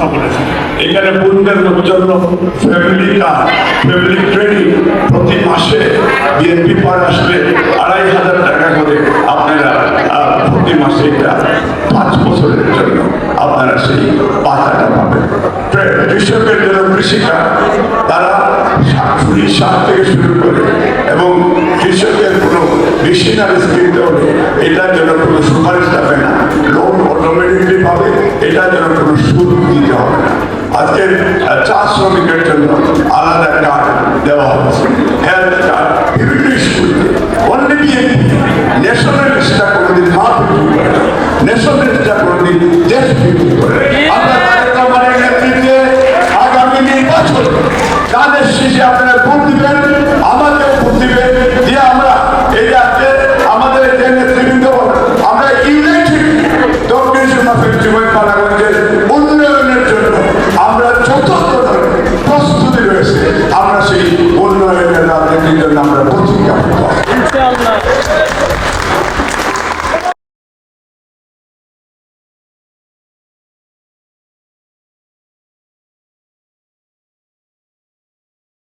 কথা বলেছেন এখানে বোনদের জন্য ফ্যামিলি কার্ড ফ্যামিলি ক্রেডিট প্রতি মাসে বিএনপি পার আসলে আড়াই হাজার টাকা করে আপনারা প্রতি মাসে এটা পাঁচ বছরের জন্য আপনারা সেই পাতাটা পাবেন। কৃষকের জন্য কৃষিকাজ, তারা ফুলি সার থেকে শুরু করে এবং কৃষকের কোনো মেশিনারিজ কিনতে হলে এটার জন্য কোনো সুপারিশ যাবে না। লোন অটোমেটিকলি পাবে এটার জন্য কোনো আজকের আহ, চা শ্রমিকের জন্য আলাদা কার্ড দেওয়া হচ্ছে হেলথ কার্ড বিভিন্ন স্কুলে অনলি বিএনপি ন্যাশনালিস্টটা কোনোদিন বিক্রি করে কোনোদিন দেশ আমাদের ভোট দিবেন দিয়ে আমরা এই রাজ্যে আমাদের যে নেতৃবৃন্দ আমরা ইউনাইটেড জীবন পালাগঞ্জের রয়েছে আমরা সেই উন্নয়নের রাজনীতির জন্য আমরা ইনশাআল্লাহ।